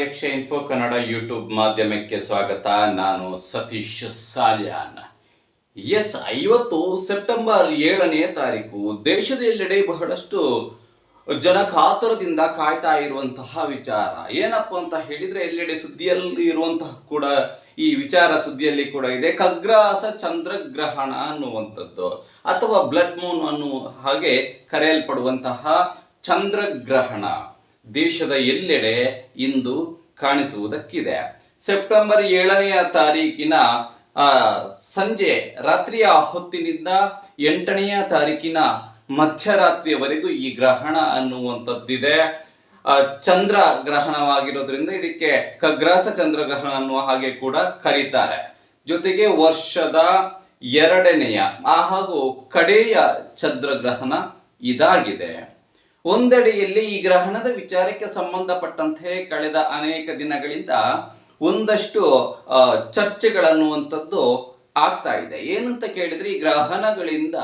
ಯಕ್ಷ info Kannada YouTube ಮಾಧ್ಯಮಕ್ಕೆ ಸ್ವಾಗತ. ನಾನು ಸತೀಶ್ ಸಾಲ್ಯಾನ್. ಎಸ್ ಐವತ್ತು ಸೆಪ್ಟೆಂಬರ್ ಏಳನೇ ತಾರೀಕು ದೇಶದ ಎಲ್ಲೆಡೆ ಬಹಳಷ್ಟು ಜನ ಕಾತುರದಿಂದ ಕಾಯ್ತಾ ಇರುವಂತಹ ವಿಚಾರ. ಏನಪ್ಪ ಅಂತ ಹೇಳಿದ್ರೆ ಎಲ್ಲೆಡೆ ಸುದ್ದಿಯಲ್ಲಿ ಇರುವಂತಹ ಕೂಡ ಈ ವಿಚಾರ ಸುದ್ದಿಯಲ್ಲಿ ಕೂಡ ಇದೆ. ಖಗ್ರಾಸ ಚಂದ್ರಗ್ರಹಣ ಅನ್ನುವಂಥದ್ದು ಅಥವಾ ಬ್ಲಡ್ ಮೂನ್ ಅನ್ನುವ ಹಾಗೆ ಕರೆಯಲ್ಪಡುವಂತಹ ಚಂದ್ರಗ್ರಹಣ. ದೇಶದ ಎಲ್ಲೆಡೆ ಇಂದು ಕಾಣಿಸುವುದಕ್ಕಿದೆ. ಸೆಪ್ಟೆಂಬರ್ ಏಳನೆಯ ತಾರೀಕಿನ ಸಂಜೆ ರಾತ್ರಿಯ ಹೊತ್ತಿನಿಂದ ಎಂಟನೆಯ ತಾರೀಕಿನ ಮಧ್ಯರಾತ್ರಿಯವರೆಗೂ ಈ ಗ್ರಹಣ ಅನ್ನುವಂಥದ್ದಿದೆ. ಚಂದ್ರ ಗ್ರಹಣವಾಗಿರೋದ್ರಿಂದ ಇದಕ್ಕೆ ಕಗ್ರಾಸ ಚಂದ್ರ ಗ್ರಹಣ ಅನ್ನುವ ಹಾಗೆ ಕೂಡ ಕರೀತಾರೆ. ಜೊತೆಗೆ ವರ್ಷದ ಎರಡನೆಯ ಹಾಗೂ ಕಡೆಯ ಚಂದ್ರಗ್ರಹಣ ಇದಾಗಿದೆ. ಒಂದೆಡೆಯಲ್ಲಿ ಈ ಗ್ರಹಣದ ವಿಚಾರಕ್ಕೆ ಸಂಬಂಧಪಟ್ಟಂತೆ ಕಳೆದ ಅನೇಕ ದಿನಗಳಿಂದ ಒಂದಷ್ಟು ಚರ್ಚೆಗಳನ್ನುವಂಥದ್ದು ಆಗ್ತಾ ಇದೆ. ಏನಂತ ಕೇಳಿದ್ರೆ, ಈ ಗ್ರಹಣಗಳಿಂದ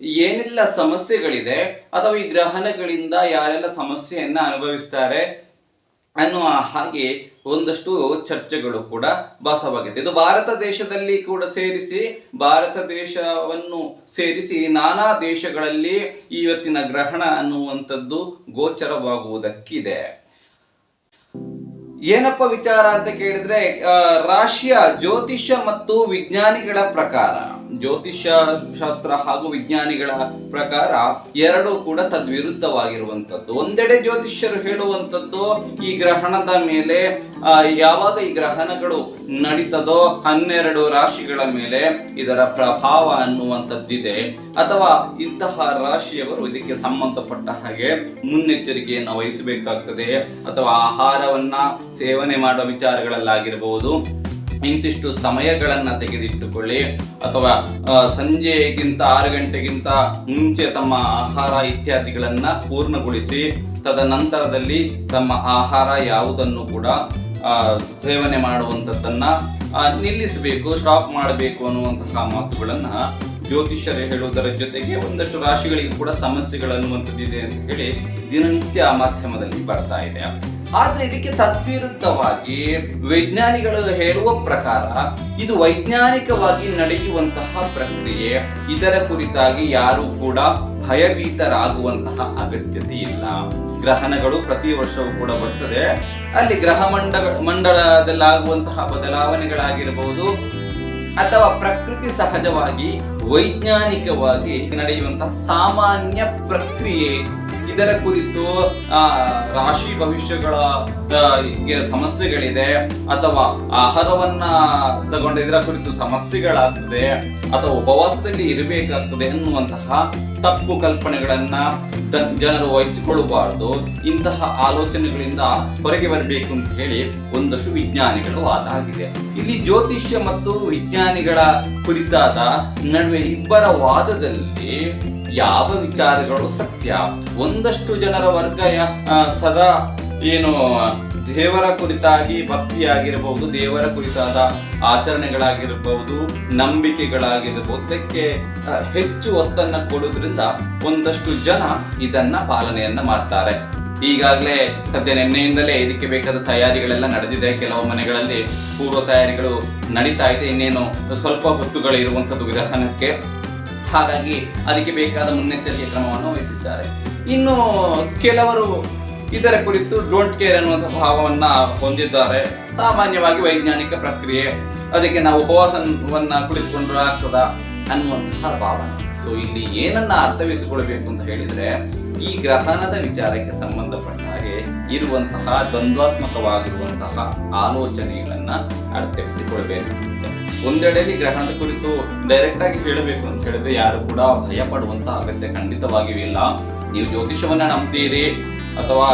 ಏನೆಲ್ಲ ಸಮಸ್ಯೆಗಳಿದೆ ಅಥವಾ ಈ ಗ್ರಹಣಗಳಿಂದ ಯಾರೆಲ್ಲ ಸಮಸ್ಯೆಯನ್ನ ಅನುಭವಿಸ್ತಾರೆ ಅನ್ನುವ ಹಾಗೆ ಒಂದಷ್ಟು ಚರ್ಚೆಗಳು ಕೂಡ ಭಾಸವಾಗಿದೆ ಇದು ಭಾರತ ದೇಶದಲ್ಲಿ ಕೂಡ ಸೇರಿಸಿ, ಭಾರತ ದೇಶವನ್ನು ಸೇರಿಸಿ ನಾನಾ ದೇಶಗಳಲ್ಲಿ ಇವತ್ತಿನ ಗ್ರಹಣ ಅನ್ನುವಂಥದ್ದು ಗೋಚರವಾಗುವುದಕ್ಕಿದೆ. ಏನಪ್ಪ ವಿಚಾರ ಅಂತ ಕೇಳಿದ್ರೆ ರಾಶಿಯ ಜ್ಯೋತಿಷ್ಯ ಮತ್ತು ವಿಜ್ಞಾನಿಗಳ ಪ್ರಕಾರ. ಜ್ಯೋತಿಷ್ಯ ಶಾಸ್ತ್ರ ಹಾಗೂ ವಿಜ್ಞಾನಿಗಳ ಪ್ರಕಾರ ಎರಡು ಕೂಡ ತದ್ವಿರುದ್ಧವಾಗಿರುವಂಥದ್ದು. ಒಂದೆಡೆ ಜ್ಯೋತಿಷ್ಯರು ಹೇಳುವಂಥದ್ದು, ಈ ಗ್ರಹಣದ ಮೇಲೆ ಯಾವಾಗ ಈ ಗ್ರಹಣಗಳು ನಡೀತದೋ ಹನ್ನೆರಡು ರಾಶಿಗಳ ಮೇಲೆ ಇದರ ಪ್ರಭಾವ ಅನ್ನುವಂಥದ್ದಿದೆ. ಅಥವಾ ಇಂತಹ ರಾಶಿಯವರು ಇದಕ್ಕೆ ಸಂಬಂಧಪಟ್ಟ ಹಾಗೆ ಮುನ್ನೆಚ್ಚರಿಕೆಯನ್ನು ವಹಿಸಬೇಕಾಗ್ತದೆ, ಅಥವಾ ಆಹಾರವನ್ನ ಸೇವನೆ ಮಾಡುವ ವಿಚಾರಗಳಲ್ಲಾಗಿರಬಹುದು ಇಂತಿಷ್ಟು ಸಮಯಗಳನ್ನು ತೆಗೆದಿಟ್ಟುಕೊಳ್ಳಿ. ಅಥವಾ ಸಂಜೆಗಿಂತ ಆರು ಗಂಟೆಗಿಂತ ಮುಂಚೆ ತಮ್ಮ ಆಹಾರ ಇತ್ಯಾದಿಗಳನ್ನು ಪೂರ್ಣಗೊಳಿಸಿ, ತದನಂತರದಲ್ಲಿ ತಮ್ಮ ಆಹಾರ ಯಾವುದನ್ನು ಕೂಡ ಸೇವನೆ ಮಾಡುವಂಥದ್ದನ್ನ ನಿಲ್ಲಿಸಬೇಕು, ಸ್ಟಾಪ್ ಮಾಡಬೇಕು ಅನ್ನುವಂತಹ ಮಾತುಗಳನ್ನ ಜ್ಯೋತಿಷ್ಯರು ಹೇಳುವುದರ ಜೊತೆಗೆ ಒಂದಷ್ಟು ರಾಶಿಗಳಿಗೆ ಕೂಡ ಸಮಸ್ಯೆಗಳನ್ನುವಂಥದ್ದಿದೆ ಅಂತ ಹೇಳಿ ದಿನನಿತ್ಯ ಮಾಧ್ಯಮದಲ್ಲಿ ಬರ್ತಾ ಇದೆ. ಆದ್ರೆ ಇದಕ್ಕೆ ತದ್ವಿರುದ್ಧವಾಗಿ ವಿಜ್ಞಾನಿಗಳು ಹೇಳುವ ಪ್ರಕಾರ ಇದು ವೈಜ್ಞಾನಿಕವಾಗಿ ನಡೆಯುವಂತಹ ಪ್ರಕ್ರಿಯೆ. ಇದರ ಕುರಿತಾಗಿ ಯಾರು ಕೂಡ ಭಯಭೀತರಾಗುವಂತಹ ಅಗತ್ಯತೆ ಇಲ್ಲ. ಗ್ರಹಣಗಳು ಪ್ರತಿ ವರ್ಷವೂ ಕೂಡ ಬರ್ತದೆ. ಅಲ್ಲಿ ಗ್ರಹ ಮಂಡ ಮಂಡಲದಲ್ಲಾಗುವಂತಹ ಬದಲಾವಣೆಗಳಾಗಿರಬಹುದು ಅಥವಾ ಪ್ರಕೃತಿ ಸಹಜವಾಗಿ ವೈಜ್ಞಾನಿಕವಾಗಿ ನಡೆಯುವಂತಹ ಸಾಮಾನ್ಯ ಪ್ರಕ್ರಿಯೆ ಇದರ ಕುರಿತು ರಾಶಿ ಭವಿಷ್ಯಗಳ ಸಮಸ್ಯೆಗಳಿದೆ ಅಥವಾ ಆಹಾರವನ್ನ ತಗೊಂಡು ಇದರ ಕುರಿತು ಸಮಸ್ಯೆಗಳಾಗ್ತದೆ ಅಥವಾ ಉಪವಾಸದಲ್ಲಿ ಇರಬೇಕಾಗ್ತದೆ ಅನ್ನುವಂತಹ ತಪ್ಪು ಕಲ್ಪನೆಗಳನ್ನ ಜನರು ವಹಿಸಿಕೊಳ್ಳಬಾರದು. ಇಂತಹ ಆಲೋಚನೆಗಳಿಂದ ಹೊರಗೆ ಬರಬೇಕು ಅಂತ ಹೇಳಿ ಒಂದಷ್ಟು ವಿಜ್ಞಾನಿಗಳು ವಾದ ಆಗಿದೆ ಇಲ್ಲಿ ಜ್ಯೋತಿಷ್ಯ ಮತ್ತು ವಿಜ್ಞಾನಿಗಳ ಕುರಿತಾದ ನಡುವೆ ಇಬ್ಬರ ವಾದದಲ್ಲಿ ಯಾವ ವಿಚಾರಗಳು ಸತ್ಯ? ಒಂದಷ್ಟು ಜನರ ವರ್ಗ ಸದಾ ಏನು, ದೇವರ ಕುರಿತಾಗಿ ಭಕ್ತಿಯಾಗಿರಬಹುದು, ದೇವರ ಕುರಿತಾದ ಆಚರಣೆಗಳಾಗಿರಬಹುದು, ನಂಬಿಕೆಗಳಾಗಿರಬಹುದು. ಇದಕ್ಕೆ ಹೆಚ್ಚು ಒತ್ತನ್ನ ಕೊಡೋದ್ರಿಂದ ಒಂದಷ್ಟು ಜನ ಇದನ್ನ ಪಾಲನೆಯನ್ನ ಮಾಡ್ತಾರೆ. ಈಗಾಗಲೇ ಸದ್ಯ ನಿನ್ನೆಯಿಂದಲೇ ಇದಕ್ಕೆ ಬೇಕಾದ ತಯಾರಿಗಳೆಲ್ಲ ನಡೆದಿದೆ. ಕೆಲವು ಮನೆಗಳಲ್ಲಿ ಪೂರ್ವ ತಯಾರಿಗಳು ನಡೀತಾ ಇದೆ. ಇನ್ನೇನು ಸ್ವಲ್ಪ ಹೊತ್ತುಗಳು ಇರುವಂಥದ್ದು ಗ್ರಹಣಕ್ಕೆ. ಹಾಗಾಗಿ ಅದಕ್ಕೆ ಬೇಕಾದ ಮುನ್ನೆಚ್ಚರಿಕೆ ಕ್ರಮವನ್ನು ವಹಿಸಿದ್ದಾರೆ. ಇನ್ನು ಕೆಲವರು ಇದರ ಕುರಿತು ಡೋಂಟ್ ಕೇರ್ ಅನ್ನುವಂಥ ಭಾವವನ್ನು ಹೊಂದಿದ್ದಾರೆ. ಸಾಮಾನ್ಯವಾಗಿ ವೈಜ್ಞಾನಿಕ ಪ್ರಕ್ರಿಯೆ, ಅದಕ್ಕೆ ನಾವು ಉಪವಾಸವನ್ನು ಕುಳಿತುಕೊಂಡ್ರೆ ಆಗ್ತದ ಅನ್ನುವಂತಹ ಭಾವನೆ. ಸೊ ಇಲ್ಲಿ ಏನನ್ನ ಅರ್ಥವಿಸಿಕೊಳ್ಬೇಕು ಅಂತ ಹೇಳಿದ್ರೆ ಈ ಗ್ರಹಣದ ವಿಚಾರಕ್ಕೆ ಸಂಬಂಧಪಟ್ಟ ಹಾಗೆ ಇರುವಂತಹ ದ್ವಂದ್ವಾತ್ಮಕವಾಗಿರುವಂತಹ ಆಲೋಚನೆಗಳನ್ನ ಅರ್ಥವಿಸಿಕೊಳ್ಬೇಕಾಗುತ್ತೆ ಒಂದೆಡೆಯಲ್ಲಿ ಗ್ರಹಣದ ಕುರಿತು ಡೈರೆಕ್ಟ್ ಆಗಿ ಹೇಳಬೇಕು ಅಂತ ಹೇಳಿದ್ರೆ ಯಾರು ಕೂಡ ಭಯ ಪಡುವಂತಹ ಅಗತ್ಯ ಖಂಡಿತವಾಗಿಯೂ ಇಲ್ಲ. ನೀವು ಜ್ಯೋತಿಷವನ್ನ ನಂಬ್ತೀರಿ ಅಥವಾ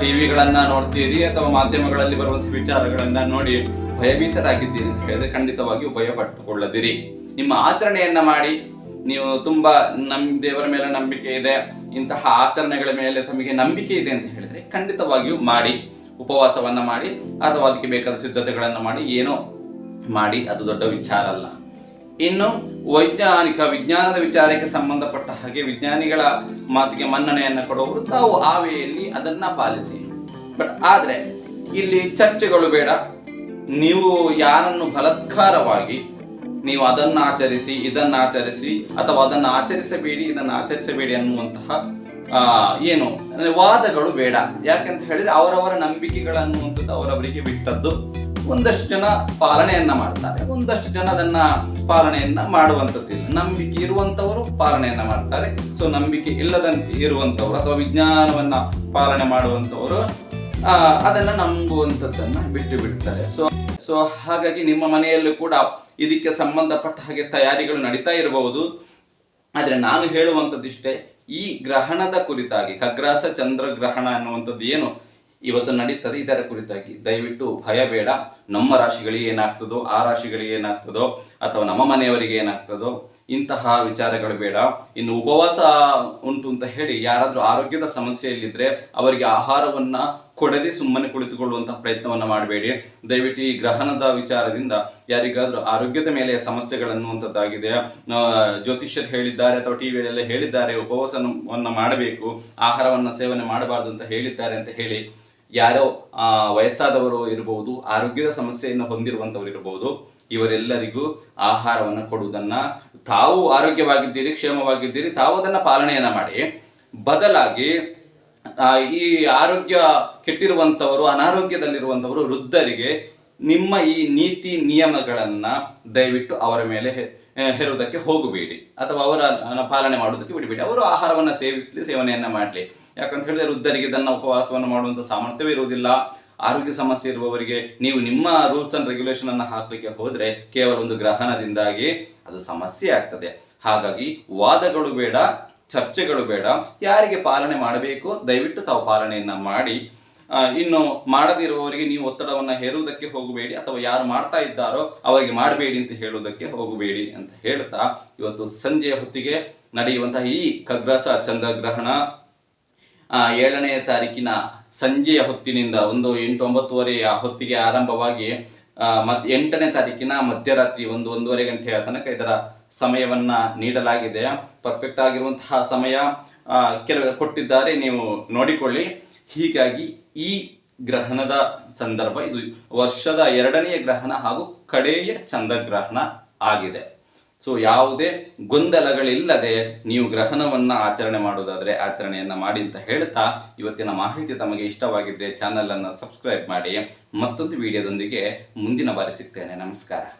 ಟಿವಿಗಳನ್ನ ನೋಡ್ತೀರಿ ಅಥವಾ ಮಾಧ್ಯಮಗಳಲ್ಲಿ ಬರುವಂತಹ ವಿಚಾರಗಳನ್ನ ನೋಡಿ ಭಯಭೀತರಾಗಿದ್ದೀರಿ ಅಂತ ಹೇಳಿದ್ರೆ ಖಂಡಿತವಾಗಿಯೂ ಭಯ ಪಟ್ಟುಕೊಳ್ಳದಿರಿ ನಿಮ್ಮ ಆಚರಣೆಯನ್ನ ಮಾಡಿ, ನೀವು ತುಂಬಾ ನಮ್ ದೇವರ ಮೇಲೆ ನಂಬಿಕೆ ಇದೆ ಇಂತಹ ಆಚರಣೆಗಳ ಮೇಲೆ ತಮಗೆ ನಂಬಿಕೆ ಇದೆ ಅಂತ ಹೇಳಿದ್ರೆ ಖಂಡಿತವಾಗಿಯೂ ಮಾಡಿ, ಉಪವಾಸವನ್ನ ಮಾಡಿ, ಅಥವಾ ಅದಕ್ಕೆ ಬೇಕಾದ ಸಿದ್ಧತೆಗಳನ್ನ ಮಾಡಿ, ಏನೋ ಮಾಡಿ, ಅದು ದೊಡ್ಡ ವಿಚಾರ ಅಲ್ಲ. ಇನ್ನು ವೈಜ್ಞಾನಿಕ, ವಿಜ್ಞಾನದ ವಿಚಾರಕ್ಕೆ ಸಂಬಂಧಪಟ್ಟ ಹಾಗೆ ವಿಜ್ಞಾನಿಗಳ ಮಾತಿಗೆ ಮನ್ನಣೆಯನ್ನು ಕೊಡುವವರು ತಾವು ಆ ಅದನ್ನು ಅದನ್ನ ಪಾಲಿಸಿ. ಬಟ್ ಆದರೆ ಇಲ್ಲಿ ಚರ್ಚೆಗಳು ಬೇಡ. ನೀವು ಯಾರನ್ನು ಬಲಾತ್ಕಾರವಾಗಿ ನೀವು ಅದನ್ನು ಆಚರಿಸಿ ಇದನ್ನು ಆಚರಿಸಿ ಅಥವಾ ಅದನ್ನು ಆಚರಿಸಬೇಡಿ ಇದನ್ನು ಆಚರಿಸಬೇಡಿ ಅನ್ನುವಂತಹ ಏನು ಅಂದರೆ ವಾದಗಳು ಬೇಡ. ಯಾಕೆಂತ ಹೇಳಿದ್ರೆ ಅವರವರ ನಂಬಿಕೆಗಳನ್ನುವಂಥದ್ದು ಅವರವರಿಗೆ ಬಿಟ್ಟದ್ದು ಒಂದಷ್ಟು ಜನ ಪಾಲನೆಯನ್ನ ಮಾಡ್ತಾರೆ. ಒಂದಷ್ಟು ಜನ ಅದನ್ನ ಪಾಲನೆಯನ್ನ ಮಾಡುವಂಥದ್ದಿಲ್ಲ. ನಂಬಿಕೆ ಇರುವಂತವರು ಪಾಲನೆಯನ್ನ ಮಾಡ್ತಾರೆ. ಸೊ ನಂಬಿಕೆ ಇಲ್ಲದ ಇರುವಂತವರು ಅಥವಾ ವಿಜ್ಞಾನವನ್ನ ಪಾಲನೆ ಮಾಡುವಂತವರು ಆ, ಅದನ್ನ ನಂಬುವಂಥದ್ದನ್ನ ಬಿಟ್ಟು ಬಿಡ್ತಾರೆ. ಸೊ ಸೊ ಹಾಗಾಗಿ ನಿಮ್ಮ ಮನೆಯಲ್ಲೂ ಕೂಡ ಇದಕ್ಕೆ ಸಂಬಂಧಪಟ್ಟ ಹಾಗೆ ತಯಾರಿಗಳು ನಡೀತಾ ಇರಬಹುದು. ಆದರೆ ನಾನು ಹೇಳುವಂಥದ್ದಿಷ್ಟೇ, ಈ ಗ್ರಹಣದ ಕುರಿತಾಗಿ ಖಗ್ರಾಸ ಚಂದ್ರಗ್ರಹಣ ಅನ್ನುವಂಥದ್ದು ಏನು? ಇವತ್ತು ನಡೀತದೆ, ಇದರ ಕುರಿತಾಗಿ. ದಯವಿಟ್ಟು ಭಯ ಬೇಡ. ನಮ್ಮ ರಾಶಿಗಳಿಗೆ ಏನಾಗ್ತದೋ, ಆ ರಾಶಿಗಳಿಗೆ ಏನಾಗ್ತದೋ, ಅಥವಾ ನಮ್ಮ ಮನೆಯವರಿಗೆ ಏನಾಗ್ತದೋ, ಇಂತಹ ವಿಚಾರಗಳು ಬೇಡ. ಇನ್ನು ಉಪವಾಸ ಉಂಟು ಅಂತ ಹೇಳಿ, ಯಾರಾದರೂ ಆರೋಗ್ಯದ ಸಮಸ್ಯೆಯಲ್ಲಿದ್ದರೆ ಅವರಿಗೆ ಆಹಾರವನ್ನ ಕೊಡದೆ ಸುಮ್ಮನೆ ಕುಳಿತುಕೊಳ್ಳುವಂತಹ ಪ್ರಯತ್ನವನ್ನ ಮಾಡಬೇಡಿ. ದಯವಿಟ್ಟು ಈ ಗ್ರಹಣದ ವಿಚಾರದಿಂದ ಯಾರಿಗಾದರೂ ಆರೋಗ್ಯದ ಮೇಲೆ ಸಮಸ್ಯೆಗಳನ್ನುವಂಥದ್ದಾಗಿದೆ ಜ್ಯೋತಿಷ್ಯರು ಹೇಳಿದ್ದಾರೆ ಅಥವಾ ಟಿವಿಯಲ್ಲೆಲ್ಲ ಹೇಳಿದ್ದಾರೆ, ಉಪವಾಸವನ್ನು ಮಾಡಬೇಕು, ಆಹಾರವನ್ನ ಸೇವನೆ ಮಾಡಬಾರದು ಅಂತ ಹೇಳಿದ್ದಾರೆ ಅಂತ ಹೇಳಿ ಯಾರೋ ವಯಸ್ಸಾದವರು ಇರಬಹುದು ಆರೋಗ್ಯದ ಸಮಸ್ಯೆಯನ್ನು ಹೊಂದಿರುವಂಥವ್ರು ಇರಬಹುದು ಇವರೆಲ್ಲರಿಗೂ ಆಹಾರವನ್ನು ಕೊಡುವುದನ್ನ ತಾವು ಆರೋಗ್ಯವಾಗಿದ್ದೀರಿ, ಕ್ಷೇಮವಾಗಿದ್ದೀರಿ, ತಾವು ಅದನ್ನ ಪಾಲನೆಯನ್ನು ಮಾಡಿ. ಬದಲಾಗಿ ಈ ಆರೋಗ್ಯ ಕೆಟ್ಟಿರುವಂಥವರು, ಅನಾರೋಗ್ಯದಲ್ಲಿರುವಂಥವರು ವೃದ್ಧರಿಗೆ ನಿಮ್ಮ ಈ ನೀತಿ ನಿಯಮಗಳನ್ನು ದಯವಿಟ್ಟು ಅವರ ಮೇಲೆ ಹೇರುವುದಕ್ಕೆ ಹೋಗಬೇಡಿ. ಅಥವಾ ಅವರ ಪಾಲನೆ ಮಾಡೋದಕ್ಕೆ ಬಿಡಬೇಡಿ. ಅವರು ಆಹಾರವನ್ನು ಸೇವಿಸಲಿ, ಸೇವನೆಯನ್ನು ಮಾಡಲಿ. ಯಾಕಂತ ಹೇಳಿದ್ರೆ ವೃದ್ಧರಿಗೆ ತನ್ನ ಉಪವಾಸವನ್ನು ಮಾಡುವಂಥ ಸಾಮರ್ಥ್ಯವೇ ಇರುವುದಿಲ್ಲ. ಆರೋಗ್ಯ ಸಮಸ್ಯೆ ಇರುವವರಿಗೆ ನೀವು ನಿಮ್ಮ ರೂಲ್ಸ್ ಅಂಡ್ ರೆಗ್ಯುಲೇಷನ್ ಅನ್ನು ಹಾಕಲಿಕ್ಕೆ ಹೋದರೆ ಕೇವಲ ಒಂದು ಗ್ರಹಣದಿಂದಾಗಿ ಅದು ಸಮಸ್ಯೆ ಆಗ್ತದೆ. ಹಾಗಾಗಿ ವಾದಗಳು ಬೇಡ ಚರ್ಚೆಗಳು ಬೇಡ. ಯಾರಿಗೆ ಪಾಲನೆ ಮಾಡಬೇಕು? ದಯವಿಟ್ಟು ತಾವು ಪಾಲನೆಯನ್ನ ಮಾಡಿ. ಇನ್ನು ಮಾಡದಿರುವವರಿಗೆ ನೀವು ಒತ್ತಡವನ್ನು ಹೇರುವುದಕ್ಕೆ ಹೋಗಬೇಡಿ. ಅಥವಾ ಯಾರು ಮಾಡ್ತಾ ಇದ್ದಾರೋ ಅವರಿಗೆ ಮಾಡಬೇಡಿ ಅಂತ ಹೇಳುವುದಕ್ಕೆ ಹೋಗಬೇಡಿ ಅಂತ ಹೇಳ್ತಾ ಇವತ್ತು ಸಂಜೆಯ ಹೊತ್ತಿಗೆ ನಡೆಯುವಂತಹ ಈ ಕಗ್ರಸ ಚಂದ್ರಗ್ರಹಣ ಏಳನೆಯ ಏಳನೇ ತಾರೀಕಿನ ಸಂಜೆಯ ಹೊತ್ತಿನಿಂದ ಒಂದು ಎಂಟು ಒಂಬತ್ತುವರೆಯ ಹೊತ್ತಿಗೆ ಆರಂಭವಾಗಿ ಮತ್ತು ಎಂಟನೇ ತಾರೀಕಿನ ಮಧ್ಯರಾತ್ರಿ ಒಂದು ಒಂದೂವರೆ ಗಂಟೆಯ ತನಕ ಇದರ ಸಮಯವನ್ನ ನೀಡಲಾಗಿದೆ. ಪರ್ಫೆಕ್ಟ್ ಆಗಿರುವಂತಹ ಸಮಯ ಕೆಲವ, ಕೊಟ್ಟಿದ್ದಾರೆ. ನೀವು ನೋಡಿಕೊಳ್ಳಿ. ಹೀಗಾಗಿ ಈ ಗ್ರಹಣದ ಸಂದರ್ಭ, ಇದು ವರ್ಷದ ಎರಡನೆಯ ಗ್ರಹಣ ಹಾಗೂ ಕಡೆಯ ಚಂದ್ರಗ್ರಹಣ ಆಗಿದೆ. ಸೊ ಯಾವುದೇ ಗೊಂದಲಗಳಿಲ್ಲದೆ ನೀವು ಗ್ರಹಣವನ್ನು ಆಚರಣೆ ಮಾಡುವುದಾದ್ರೆ ಆಚರಣೆಯನ್ನ ಮಾಡಿ ಅಂತ ಹೇಳ್ತಾ, ಇವತ್ತಿನ ಮಾಹಿತಿ ತಮಗೆ ಇಷ್ಟವಾಗಿದ್ದರೆ ಚಾನಲನ್ನು ಸಬ್ಸ್ಕ್ರೈಬ್ ಮಾಡಿ. ಮತ್ತೊಂದು ವಿಡಿಯೋದೊಂದಿಗೆ ಮುಂದಿನ ಬಾರಿ ಸಿಗ್ತೇನೆ. ನಮಸ್ಕಾರ.